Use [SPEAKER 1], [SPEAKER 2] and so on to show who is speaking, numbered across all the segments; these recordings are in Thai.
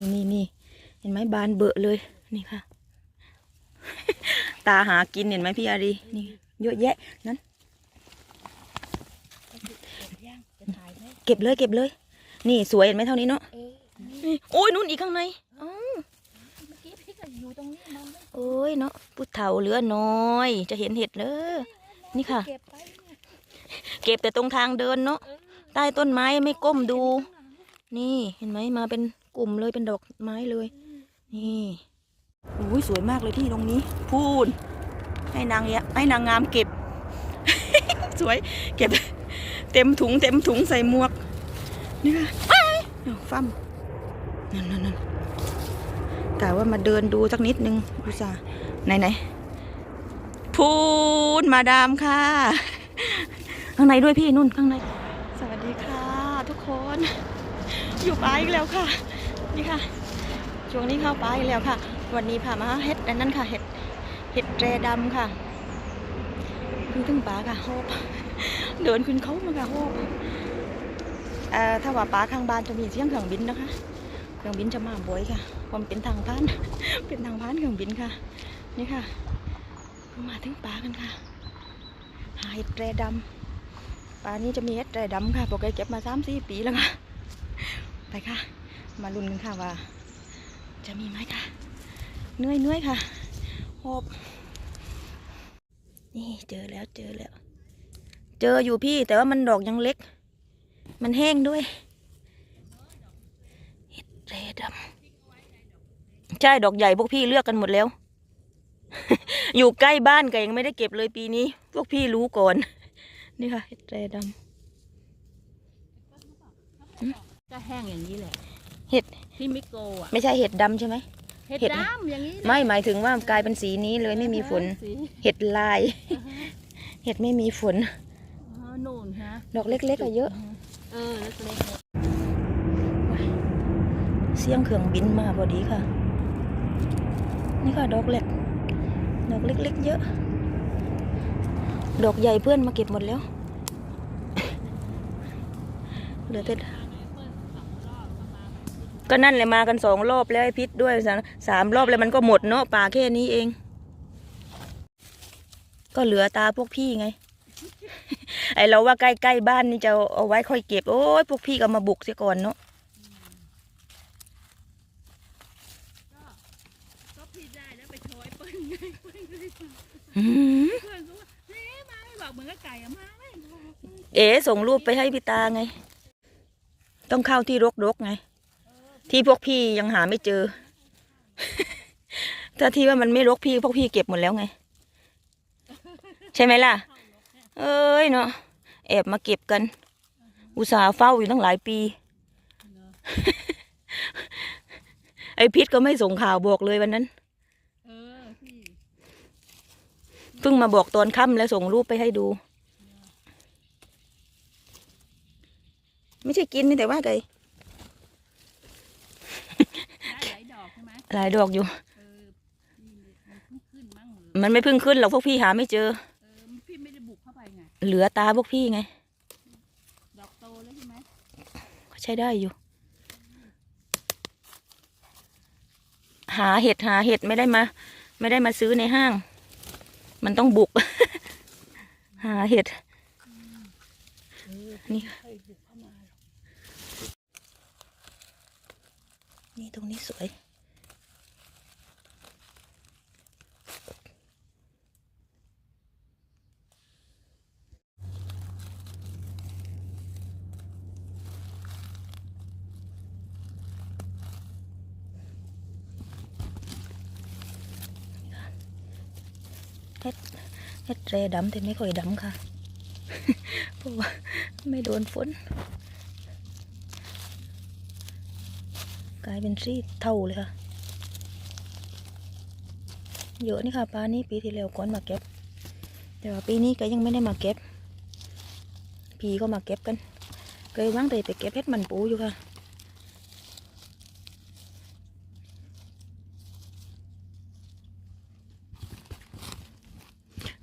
[SPEAKER 1] นี่นี่เห็นไหมบานเบอะเลยนี่ค่ะ ตาหากินเห็นไหมพี่อารีนี่เยอะแยะนั้น
[SPEAKER 2] ย่างจะถ่ายไหม
[SPEAKER 1] เก็บเลยเก็บเลย นี่สวยเห็นไหมเท่านี้เนาะ
[SPEAKER 2] เออ
[SPEAKER 1] นี่โอ้ยนู่นอีกข้างในอ๋อ
[SPEAKER 2] เมื่อกี้พี่ก็อยู่ตรงนี้มันไม่
[SPEAKER 1] โอ้ยเนาะพุทเถาเหลือน้อย จะเห็นเห็ดเลยนี่ค่ะ
[SPEAKER 2] เก็บไปเนี่ย
[SPEAKER 1] เก็บแต่ตรงทางเดินเนาะ
[SPEAKER 2] เออ
[SPEAKER 1] ใต้ต้นไม้ไม่ก้มดู นี่เห็นไหมมาเป็น กลุ่มเลยเป็นดอกไม้เลย นี่โอ้ยสวยมากเลยที่ตรงนี้ พูนให้นางเยให้นางงามเก็บ สวยเก็บ เต็มถุง เต็มถุงใส่หมวก นี่ค่ะอ้ายเอาฟั่มนั่นนั่นนั่นกะว่ามาเดินดูสักนิดนึงอุตส่าห์ไหนไหนพูนมาดามค่ะ ข้างในด้วยพี่นุ่นข้างใน สวัสดีค่ะ ทุกคน อยู่ไปอีกแล้วค่ะ นี่ค่ะ ช่วงนี้เข้าป่าอีกแล้วค่ะ วันนี้พามาเห็ดอันนั้นค่ะ เห็ด เห็ดแรดำค่ะคือถึงป่าค่ะโฮบเดินขึ้นเขามาค่ะโฮบอ่อถ้าว่าป่าข้างบ้านจะมีเสียงเครื่องบินนะคะ เครื่องบินจะมาบ่อยค่ะความเป็นทางพาน เป็นทางพานเครื่องบินค่ะ นี่ค่ะมาถึงป่ากันค่ะ หาเห็ดแรดำป่านี้จะมีเห็ดแรดำค่ะปกติเก็บมาสามสี่ปีแล้วค่ะ ไปค่ะ มาลุ้นกันค่ะว่า จะมีไหมค่ะเนื่อยเนื่อยค่ะหอบนี่เจอแล้วเจอแล้ว เจออยู่พี่แต่ว่ามันดอกยังเล็ก มันแห้งด้วยเห็ดแตรดำใช่ดอกใหญ่พวกพี่เลือกกันหมดแล้ว อยู่ใกล้บ้านก็ยังไม่ได้เก็บเลยปีนี้ พวกพี่รู้ก่อน นี่ค่ะเห็ดแตรดำ
[SPEAKER 2] ก็แห้งอย่างนี้แหละ
[SPEAKER 1] เห็ด
[SPEAKER 2] ที่มิโกอะ
[SPEAKER 1] ไม่ใช่เห็ดดำใช่ไหม
[SPEAKER 2] เห็ด
[SPEAKER 1] เห็ด
[SPEAKER 2] ดำอย่างนี้แหละ
[SPEAKER 1] ไม่หมายถึงว่ากลายเป็นสีนี้เลยไม่มีฝน
[SPEAKER 2] สี
[SPEAKER 1] เห็ดลาย เห็ดไม่มีฝน
[SPEAKER 2] อ๋อนู่นฮะ
[SPEAKER 1] ดอกเล็กๆอะเยอะ
[SPEAKER 2] เออเล็ก
[SPEAKER 1] เสียงเครื่องบินมาพอดีค่ะ นี่ค่ะดอกเล็ก ดอกเล็กๆเยอะ ดอกใหญ่เพื่อนมาเก็บหมดแล้ว เหลือแต่ ก็นั่นแหละมากันสองรอบแล้วไอ้พิษด้วยสามสามรอบแล้วมันก็หมดเนาะป่าแค่นี้เอง ก็เหลือตาพวกพี่ไง ไอเราว่าใกล้ๆบ้านนี่จะเอาไว้ค่อยเก็บ โอ้ยพวกพี่ก็มาบุกเสียก่อนเนาะ
[SPEAKER 2] ๆก็พี่ได้แล้วไปโชยเปิ้ลไงเปิ้ลก็เลย
[SPEAKER 1] หืม
[SPEAKER 2] เพื่อนก็ว่าเฮ้มาไม่บอกเหมือนกับไก่อะมาไม่บอก
[SPEAKER 1] เอ๋ส่งรูปไปให้พี่ตาไง ต้องเข้าที่รกๆไง ที่พวกพี่ยังหาไม่เจอ ถ้าที่ว่ามันไม่รกพี่พวกพี่เก็บหมดแล้วไง ใช่ไหมล่ะ เอ้ยเนาะแอบมาเก็บกัน อุตส่าห์เฝ้าอยู่ตั้งหลายปี ไอพิษก็ไม่ส่งข่าวบอกเลยวันนั้น
[SPEAKER 2] เพิ่
[SPEAKER 1] งมาบอกตอนค่ำแล้วส่งรูปไปให้ดู ไม่ใช่กินนี่แต่ว่าไง
[SPEAKER 2] ได้หลายดอกใช่ไหม
[SPEAKER 1] หลายดอกอยู่
[SPEAKER 2] เออพี่มันเพิ่งขึ้นมั้งหรือ
[SPEAKER 1] มันไม่เพิ่งขึ้นหรอกพวกพี่หาไม่เจอ
[SPEAKER 2] เออพี่ไม่ได้บุกเข้าไปไง
[SPEAKER 1] เหลือตาพวกพี่ไง
[SPEAKER 2] ดอกโตแล้วใช่ไหม
[SPEAKER 1] ก็ใช้ได้อยู่ หาเห็ดหาเห็ดไม่ได้มา ไม่ได้มาซื้อในห้าง มันต้องบุก หาเห็ดนี่ค่ะ
[SPEAKER 2] เคยบุกเข้ามาหรอก
[SPEAKER 1] นี่ตรงนี้สวย เฮ็ดเฮ็ดแรดำแต่ไม่ค่อยดำค่ะ เพราะว่าไม่โดนฝน กลายเป็นสีเท่าเลยค่ะเยอะนี่ค่ะปลานี้ปีที่แล้วก่อนมาเก็บ แต่ว่าปีนี้ก็ยังไม่ได้มาเก็บ พี่ก็มาเก็บกันเคยว่างแต่ไปเก็บเห็ดมันปูอยู่ค่ะ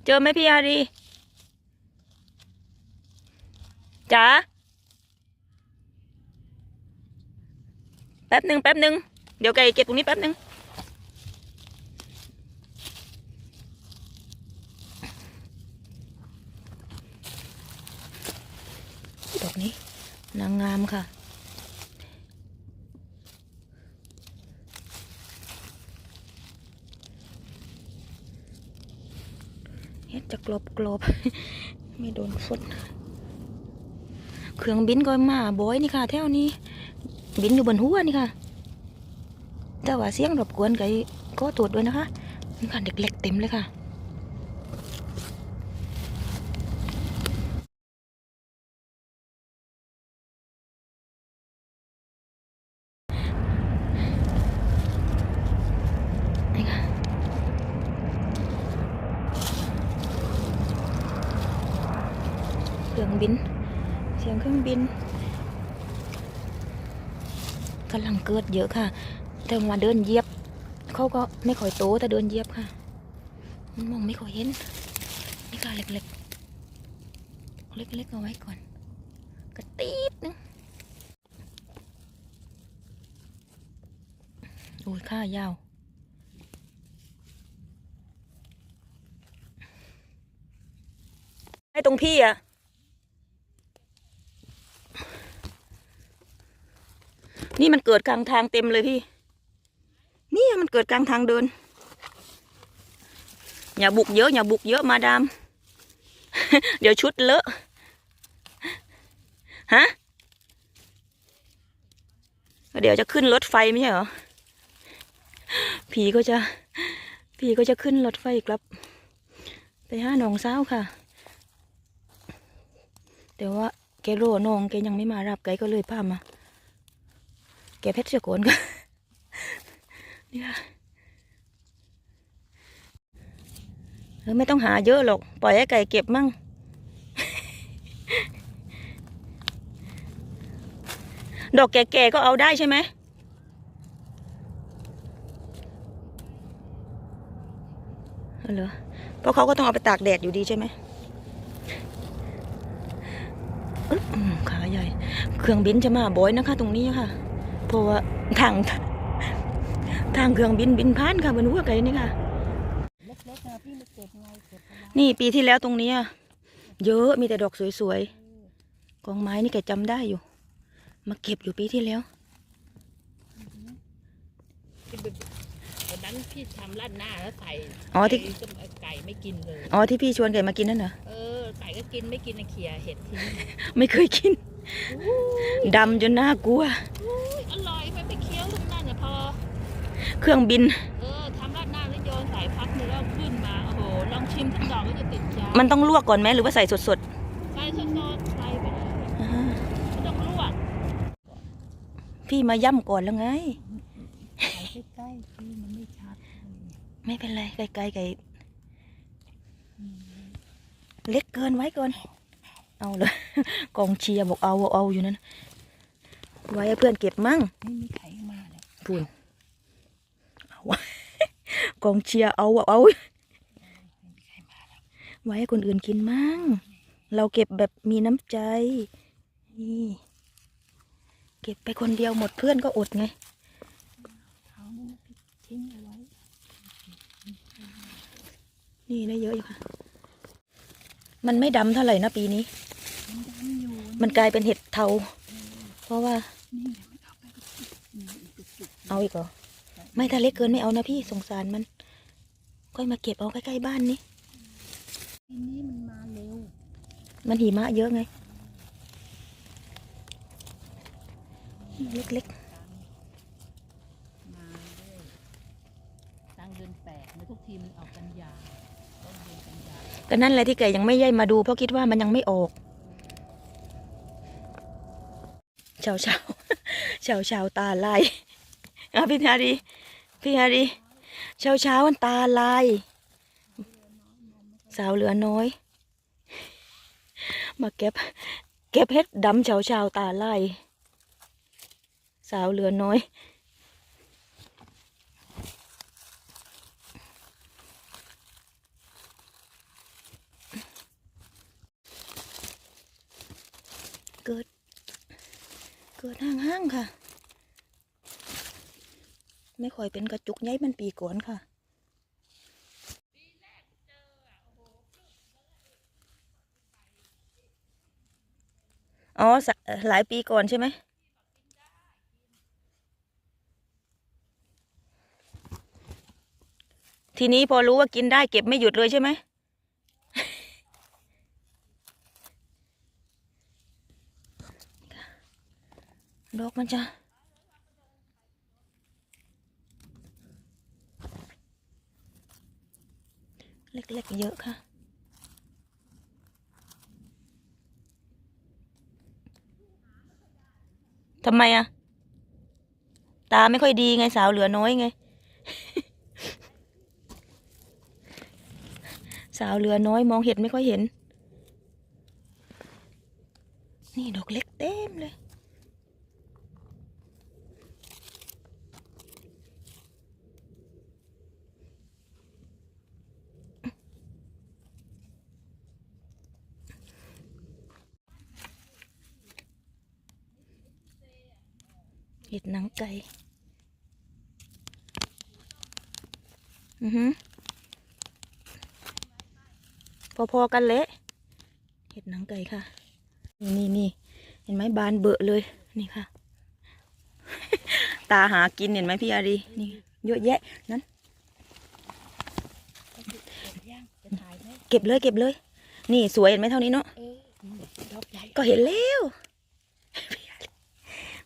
[SPEAKER 1] เจอไหมพี่อารีจ๋าแป๊บหนึ่งแป๊บหนึ่งเดี๋ยวไก่เก็บตรงนี้แป๊บหนึ่งดอกนี้นางงามค่ะ เฮ็ด จะกรอบกรอบไม่โดนฝนเครื่องบินก็มาบอยนี่ค่ะแถวนี้ บินอยู่บนหัวนี่ค่ะแต่ว่าเสียงรบกวนไก่ก็ตรวจด้วยนะคะนี่ค่ะเด็กเล็กเต็มเลยค่ะ นี่ค่ะ เครื่องบิน เสียงเครื่องบินกำ ลังเกิดเยอะค่ะแต่ว่าเดินเยียบเขาก็ไม่ค่อยโตแต่เดินเยียบค่ะ มันมองไม่ค่อยเห็นนี่ค่ะเล็กๆ เล็กๆเอาไว้ก่อนกระตีดนึงโอ้ยข้ายาวให้ตรงพี่อะ นี่มันเกิดกลางทางเต็มเลยพี่ นี่มันเกิดกลางทางเดิน อย่าบุกเยอะ อย่าบุกเยอะมาดาม เดี๋ยวชุดเลอะ ฮะ เดี๋ยวจะขึ้นรถไฟไม่ใช่เหรอ ผีก็จะ ผีก็จะขึ้นรถไฟกลับ ไปห้าหนองเศร้าค่ะ แต่ว่าแกโรน้องแกยังไม่มารับไกก็เลยพามา แกเพชรเสียโกนก็นี่ค่ะเออไม่ต้องหาเยอะหรอก ปล่อยให้ไก่เก็บมั่ง ดอกแก่ๆก็เอาได้ใช่ไหมเหรอเพราะเขาก็ต้องเอาไปตากแดดอยู่ดีใช่ไหมอึ๊บอืมขาใหญ่ เครื่องบินจะมาบ่อยนะคะ ตรงนี้ค่ะ เพราะว่าทางทางเครื่องบินบินผ่านค่ะบนหัวไก่นี่ค่ะ
[SPEAKER 2] เล็กๆนะพี่มาเก็บไงเก็บเอาไว้
[SPEAKER 1] นี่ปีที่แล้วตรงเนี้ยเยอะมีแต่ดอกสวยๆกองไม้นี่แกจำได้อยู่ มาเก็บอยู่ปีที่แล้ว
[SPEAKER 2] วันนั้นพี่ทำราดหน้าแล้วใส่
[SPEAKER 1] อ๋อที่
[SPEAKER 2] ไก่ก็ไก่ไม่กินเลย
[SPEAKER 1] อ๋อที่พี่ชวนไก่มากินนั่นเหรอ
[SPEAKER 2] เออไก่ก็กินไม่กินนะเขียเห็ดทิ้ง
[SPEAKER 1] ไม่เคยกิน ดำจนน่ากลัว
[SPEAKER 2] อุ้ยอร่อยไปไปเคี้ยวตรงนั้นน่ะพอ
[SPEAKER 1] เครื่องบิน
[SPEAKER 2] เออทำราดหน้าแล้วโยนใส่พักหนึงแล้วขึ้นมา โอ้โห ลองชิมสักดอกก็จะติดใจ
[SPEAKER 1] มันต้องลวกก่อนไหมหรือว่าใส่สด
[SPEAKER 2] ใส่สดๆใส่ไปเลย
[SPEAKER 1] ๆอ่า
[SPEAKER 2] ไม่ต้องลวก
[SPEAKER 1] พี่มาย่ำก่อนแล้วไง
[SPEAKER 2] ใส่ใกล้ๆพี่มันไม่ชัด
[SPEAKER 1] ไม่เป็นไรไกลๆไก่เล็กเกินไว้ก่อน เอาเลย กองเชียร์บอกเอาเอาเอาอยู่นั่นไว้ให้เพื่อนเก็บมั่ง
[SPEAKER 2] ไม่มีไข่มาเลย
[SPEAKER 1] พูนเอาวะกองเชียร์เอาอะเอาไว้ให้คนอื่นกินมั่ง เราเก็บแบบมีน้ำใจ นี่ เก็บไปคนเดียวหมดเพื่อนก็อดไง
[SPEAKER 2] เอานี่นะพี่ทิ้งเอาไว้
[SPEAKER 1] นี่ได้เยอะอยู่ค่ะ มันไม่ดำเท่าไหร่นะปีนี้
[SPEAKER 2] มันดำอยู่
[SPEAKER 1] มันกลายเป็นเห็ดเทา เพราะว่า
[SPEAKER 2] นี่ไงมันเอาไปอืมอีกจุก
[SPEAKER 1] เอาอีกเหรอ ไม่ถ้าเล็กเกินไม่เอานะพี่สงสารมัน ค่อยมาเก็บเอาใกล้ๆบ้านนี่
[SPEAKER 2] ๆทีนี้มันมาเร็ว
[SPEAKER 1] มันหิมะเยอะไง เล็ก
[SPEAKER 2] มาเลยตั้งเดือนแปดแล้วทุกทีมันออกกันยาต้นเดือนกันยา
[SPEAKER 1] ๆก็นั่นแหละที่ไก่ยังไม่ย่ายมาดูเพราะคิดว่ามันยังไม่ออก ชาวชาวชาวชาวตาลายอะพี่ฮารีพี่ฮารีเช้าเช้าๆมันตาลาย สาวเหลือน้อย มาเก็บ เก็บเห็ดดำเช้าเช้าวตาลาย สาวเหลือน้อย เกิดเกิดห้างๆค่ะ ไม่ค่อยเป็นกระจุกใหญ่มันปีก่อนค่ะอ๋อ หลายปีก่อนใช่ไหม ทีนี้พอรู้ว่ากินได้เก็บไม่หยุดเลยใช่ไหม ดอกมันจะเล็กๆเยอะค่ะ ทำไมอะตาไม่ค่อยดีไงสาวเหลือน้อยไง สาวเหลือน้อยมองเห็ดไม่ค่อยเห็น นี่ดอกเล็กเต็มเลย เห็ดหนังไก่ อือหือพอๆกันเละเห็ดหนังไก่ค่ะ นี่นี่นี่เห็นไหมบานเบอะเลย นี่ค่ะ ตาหากินเห็นไหมพี่อารีนี่เยอะแยะ นั้น
[SPEAKER 2] ย่างจะถ่ายไหม
[SPEAKER 1] เก็บเลยเก็บเลย นี่สวยเห็นไหมเท่านี้เนาะ
[SPEAKER 2] เออดอกใหญ่
[SPEAKER 1] ก็เห็นแล้ว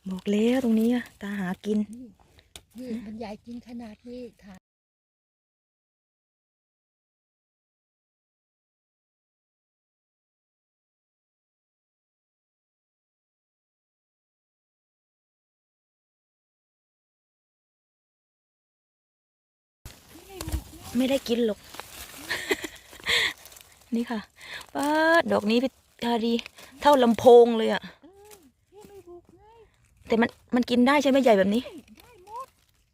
[SPEAKER 1] บอกแล้วตรงนี้อะตาหากิน
[SPEAKER 2] นี่มันใหญ่จริงขนาดนี้ถ่าย
[SPEAKER 1] ไม่ได้กินหรอก นี่ค่ะป้าดดอกนี้พี่อารีเท่าลำโพงเลยอะ
[SPEAKER 2] นี่ไม่บุกไง
[SPEAKER 1] แต่มันมันกินได้ใช่ไหมใหญ่แบบนี้
[SPEAKER 2] ได้หมด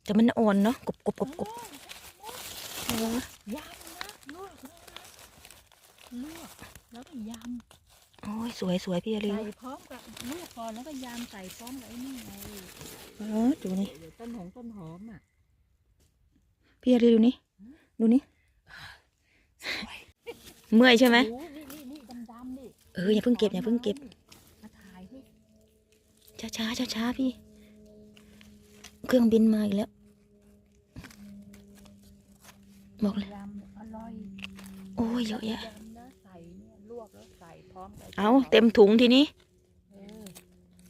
[SPEAKER 1] แต่มันอ่อนเนาะกรุบกรุบกรุบกรุบ
[SPEAKER 2] เออยำนะลวกเลยนะลวกแล้วก็ย
[SPEAKER 1] โอ้ยสวยสวยพี่อาำรี
[SPEAKER 2] ใส่พร้อมกับลวกก่อนแล้วก็ยำใส่พร้อมกับไอ้นี่ไง
[SPEAKER 1] เออดูนี่
[SPEAKER 2] เดี๋ยวต้นหงต้นหอมอะ
[SPEAKER 1] พี่อารีดูนี่ดูนี่เมื่อยใช่ไหม
[SPEAKER 2] โอ้นี่นี่นี่ดำๆนี่
[SPEAKER 1] เอออย่าเพิ่งเก็บอย่าเพิ่งเก็บ
[SPEAKER 2] มาถ่ายที่
[SPEAKER 1] ช้าช้าช้าช้าๆพี่ เครื่องบินมาอีกแล้ว บอกเลย
[SPEAKER 2] ยำอร่อย
[SPEAKER 1] โอ้ยเยอะแยะ
[SPEAKER 2] ยำนะใส่เนี่ยลวกแล้วใส่พร้อมกับ
[SPEAKER 1] เอาเต็มถุงทีนี้
[SPEAKER 2] เออ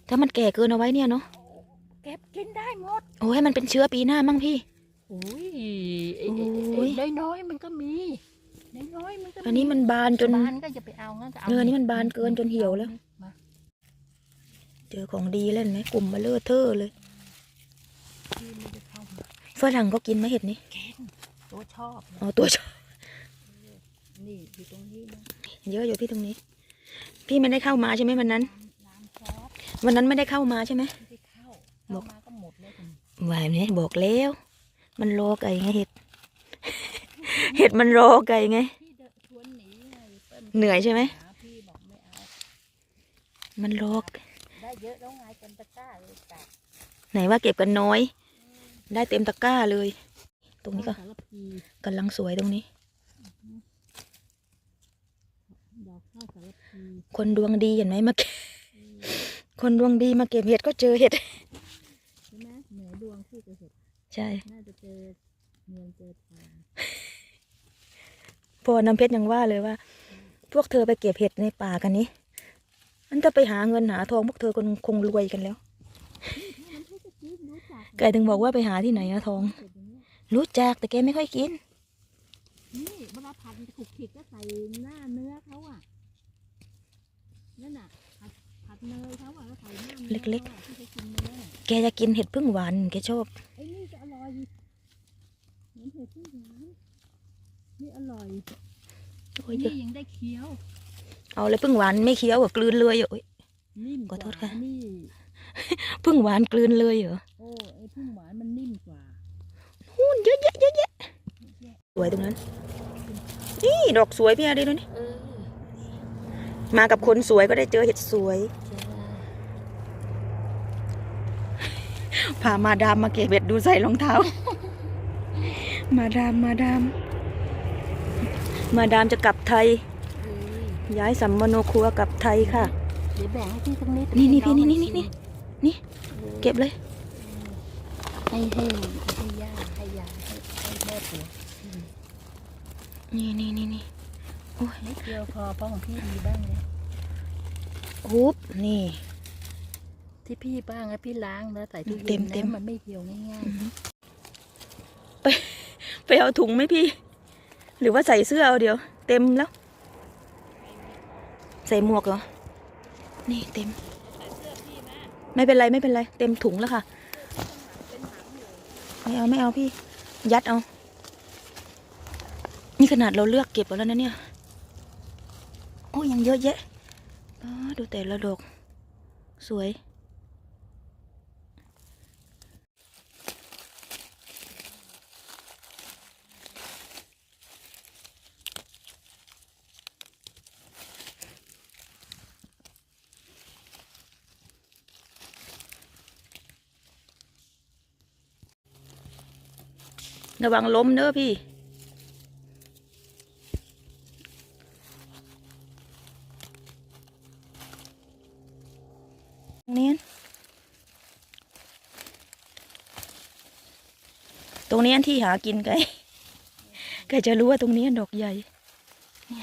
[SPEAKER 1] ถ้ามันแก่เกินเอาไว้เนี่ยเนาะ
[SPEAKER 2] เก็บกินได้หมด
[SPEAKER 1] โอ้ยมันเป็นเชื้อปีหน้ามั่งพี่
[SPEAKER 2] โอ้ย
[SPEAKER 1] โอ้ย
[SPEAKER 2] น้อยน้อยๆมันก็มีน้อยๆมันก็
[SPEAKER 1] อันนี้มันบานจน
[SPEAKER 2] บานก็อย่าไปเอางั้นก็เอา
[SPEAKER 1] เออนี่มันบานเกินจนเหี่ยวแล้ว
[SPEAKER 2] มา
[SPEAKER 1] เจอของดีเล่นไหมกลุ่มมาเลอะเทอะเลย
[SPEAKER 2] พี่ไม่ได้เข้ามา
[SPEAKER 1] ฝรั่งก็กินไหมเห็ดนี้
[SPEAKER 2] กินตัวชอบนะ
[SPEAKER 1] อ๋อตัวชอบ
[SPEAKER 2] นี่อยู่ตรงนี้นะ
[SPEAKER 1] เยอะอยู่พี่ตรงนี้ พี่ไม่ได้เข้ามาใช่ไหมวันนั้น
[SPEAKER 2] ร้านซอส
[SPEAKER 1] วันนั้นไม่ได้เข้ามาใช่ไหม
[SPEAKER 2] ไม่ได้เข้า
[SPEAKER 1] บ
[SPEAKER 2] เข้า
[SPEAKER 1] อก
[SPEAKER 2] มาก็หมดเลยคุณ
[SPEAKER 1] วายเนี่ยบอกแล้ว มันรอไก่ไงเห็ด เห็ดมันรอไก่ไง
[SPEAKER 2] พี่เดินชวนหนีไงเปิ้ล
[SPEAKER 1] เหนื่อยใช่ไหมา
[SPEAKER 2] พี่บอกไม่เอา
[SPEAKER 1] มันรอ
[SPEAKER 2] ได้ เยอะแล้วไงกันตะกร้าเลยแต่
[SPEAKER 1] ไหนว่าเก็บกันน้อย ได้เต็มตะกร้าเลย ตรงนี้ก็
[SPEAKER 2] สารพี
[SPEAKER 1] กำลังสวยตรงนี้
[SPEAKER 2] ดอกข้าวสารพี
[SPEAKER 1] คนดวงดีเห็นไหมมาเก็บคนดวงดีมาเก็บเห็ดก็เจอเห็ด
[SPEAKER 2] ใช่ไหมเหนือดวงคู่กับเห็ด
[SPEAKER 1] ใช่
[SPEAKER 2] น่าจะเจอเงินเจอทอง
[SPEAKER 1] พอน้ำเพชรยังว่าเลยว่า พวกเธอไปเก็บเห็ดในป่ากันนี้ มันจะไปหาเงินหาทองพวกเธอคงคงรวยกันแล้ว
[SPEAKER 2] มันไม่จะกินรู้จัก
[SPEAKER 1] ไก่ถึงบอกว่าไปหาที่ไหนอะทอง
[SPEAKER 2] เห็ดอย่างเงี้ย
[SPEAKER 1] รู้จักแต่แกไม่ค่อยกิน
[SPEAKER 2] นี่เวลาผัดมันจะขลุกขลิกก็ใส่หน้าเนื้อเขาอะนั่นน่ะผัดผัดเนยเขาอะแล้วใส่หน้าเนื้อ
[SPEAKER 1] เล็ก
[SPEAKER 2] ขาอะที่เขากินเนื้อน่ะ
[SPEAKER 1] แกจะกินเห็ดพึ่งหวานแกชอบ
[SPEAKER 2] ไอ้นี่จะอร่อยเหมือนเห็ดที่หวานนี่อร่อย
[SPEAKER 1] โอ้ยเย
[SPEAKER 2] นี่
[SPEAKER 1] อะ
[SPEAKER 2] ยังได้เคี้ยว
[SPEAKER 1] เอาเลยพึ่งหวานไม่เคี้ยวอะกลืนเลยอะโอ้ย
[SPEAKER 2] นิ่ม
[SPEAKER 1] ขอโทษ
[SPEAKER 2] กว่า
[SPEAKER 1] ค่ะ
[SPEAKER 2] นี่
[SPEAKER 1] พึ่งหวานกลืนเลยเหรอ
[SPEAKER 2] โอ้ไอ้พึ่งหวานมันนิ่มกว่า
[SPEAKER 1] นู่นเยอะแยะเยอะแยะสวยตรงนั้น นี่ดอกสวยพี่อาดีดูนี่
[SPEAKER 2] เออ
[SPEAKER 1] มากับคนสวยก็ได้เจอเห็ดสวย
[SPEAKER 2] ใช่
[SPEAKER 1] พามาดามมาเก็บเบ็ดดูใส่รองเท้า มาดามมาดาม มาดามจะกลับไทย ย้ายสัมมโนครัวกลับไทยค่ะ
[SPEAKER 2] เดี๋ยวแบ่งให้พี่สักนิด
[SPEAKER 1] นี่นี่
[SPEAKER 2] ให้อง
[SPEAKER 1] พี่นี่
[SPEAKER 2] มั
[SPEAKER 1] นี่นี่
[SPEAKER 2] ชิม
[SPEAKER 1] นี่เก็บเลย
[SPEAKER 2] ให้ให้ให้ย่าให้ยายให้ให้แม่ผัวชิม
[SPEAKER 1] นี่นี่นี่นี่
[SPEAKER 2] นิดเดียวพอเพราะของพี่มีบ้างเนี่ย
[SPEAKER 1] ฮูบนี่
[SPEAKER 2] ที่พี่บ้างอะพี่ล้างแล้วใส่ตู้
[SPEAKER 1] เต็
[SPEAKER 2] เย็น
[SPEAKER 1] มเต็ม
[SPEAKER 2] นะมันไม่เหี่ยวง่าย
[SPEAKER 1] ไปเอาถุงไหมพี่ หรือว่าใส่เสื้อเอาเดี๋ยว เต็มแล้ว ใส่หมวกเหรอ นี่เต็ม ไม่เป็นไรไม่เป็นไร เต็มถุงแล้วค่ะ ไม่เอาไม่เอาพี่ ยัดเอา นี่ขนาดเราเลือกเก็บเอาแล้วนะเนี่ย โอ้ยังเยอะแยะอ๋อดูแต่ละดอก สวย ระวังล้มเด้อพี่ตรงนี้ตรงนี้ที่หากินไก่ไก่จะรู้ว่าตรงนี้ดอกใหญ่นี่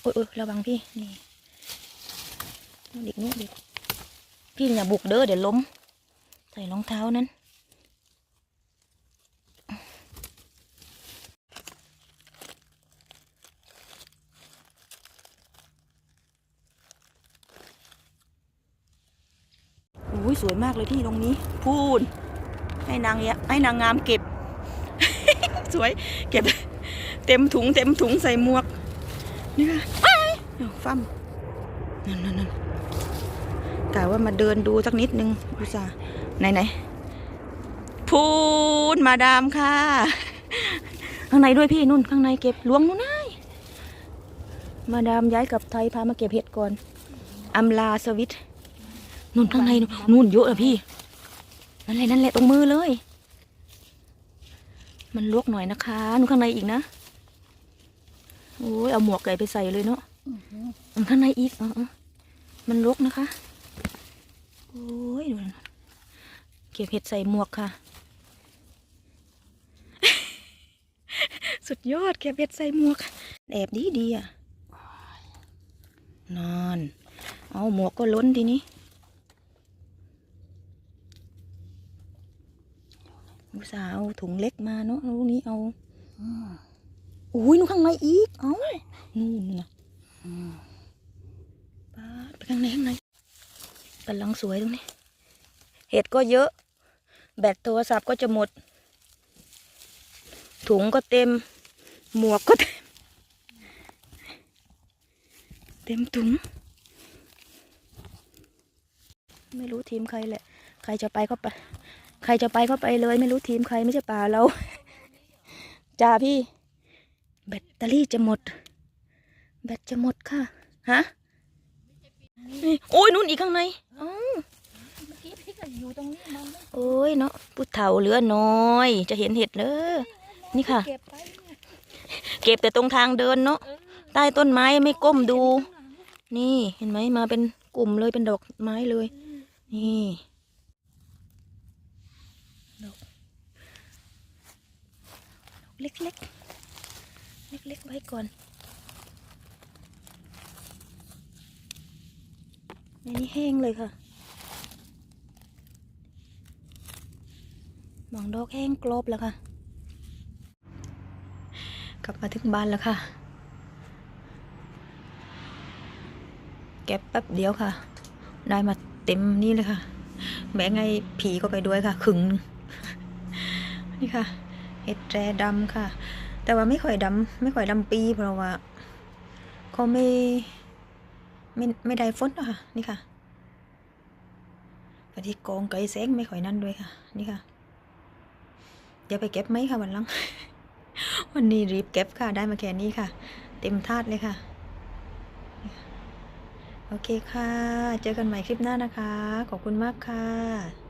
[SPEAKER 1] โอ้ยโอ้ยระวังพี่ นี่เด็กนู้นเด็กพี่อย่าบุกเด้อเดี๋ยวล้ม ใส่รองเท้านั้น ยสวยมากเลยที่ตรงนี้ พูนให้นางเนี้ยให้นางงามเก็บ สวยเก็บ เต็มถุง เต็มถุงใส่หมวก นี่ค่ะอ้ายเอาฟั่มนั่นนั่นนั่นกะว่ามาเดินดูสักนิดนึงอุตส่าห์ไหนไหนพูนมาดามค่ะ ข้างในด้วยพี่นุ่น ข้างในเก็บล้วงนู่นนายมาดามย้ายกับไทยพามาเก็บเห็ดก่อนอำลาสวิต นู่นข้างในนู่นนู่นเยอะอะพี่ นั่นแหละนั่นแหละตรงมือเลย มันลวกหน่อยนะคะนู่นข้างในอีกนะโอ้ยเอาหมวกไก่ไปใส่เลยเนาะ
[SPEAKER 2] ๆอื้อหือ
[SPEAKER 1] อันข้างในอีกอ๋อมันลวกนะคะโอ้ยดูนะเก็บเห็ดใส่หมวกค่ะ สุดยอดเก็บเห็ดใส่หมวก แอบดีดีๆอะนอน เอาหมวกก็ล้นทีนี้ อุตส่าห์เอาถุงเล็กมาเนาะลูกนี้เอา
[SPEAKER 2] อืม
[SPEAKER 1] อุ้ยนู่นข้างในอีก เอานู่นนะ
[SPEAKER 2] อืม
[SPEAKER 1] ปาดไปข้างในข้างในกำลังสวยตรงนี้ เห็ดก็เยอะ แบตโทรศัพท์ก็จะหมด ถุงก็เต็ม หมวกก็เต็ม เต็มถุง ไม่รู้ทีมใครแหละ ใครจะไปก็ไป ใครจะไปก็ไปเลยไม่รู้ทีมใครไม่ใช่ป่าเราจ้าพี่ แบตเตอรี่จะหมด แบตจะหมดค่ะฮะโอ้ยนู่นอีกข้างในอ๋อโอ้ยเนาะผู้เฒ่าเหลือน้อย จะเห็นเห็ดเลยนี่ค่ะ
[SPEAKER 2] เก็บ
[SPEAKER 1] แต่ตรงทางเดินเนาะใต้ต้นไม้ไม่ก้มดู นี่เห็นไหมมาเป็นกลุ่มเลยเป็นดอกไม้เลย นี่ดอกดอก เล็กๆ เล็กๆ ไว้ก่อนอันนี้แห้งเลยค่ะหมองดอกแห้งกรอบแล้วค่ะ กลับมาถึงบ้านแล้วค่ะ เก็บแป๊บเดียวค่ะ ได้มาเต็มนี่เลยค่ะแม้ไงผีก็ไปด้วยค่ะ ขึง นี่ค่ะ เห็ดแตรดำค่ะ แต่ว่าไม่ค่อยดำไม่ค่อยดำปี เพราะว่าเขาไม่ไม่ไม่ได้ฝนอะค่ะนี่ค่ะปฏิกองไก่แสงไม่ค่อยนั่นด้วยค่ะ นี่ค่ะเดี๋ยวไปเก็บไหมค่ะวันหลัง วันนี้รีบเก็บค่ะ ได้มาแค่นี้ค่ะ เต็มถาดเลยค่ะ โอเคค่ะ เจอกันใหม่คลิปหน้านะคะ ขอบคุณมากค่ะ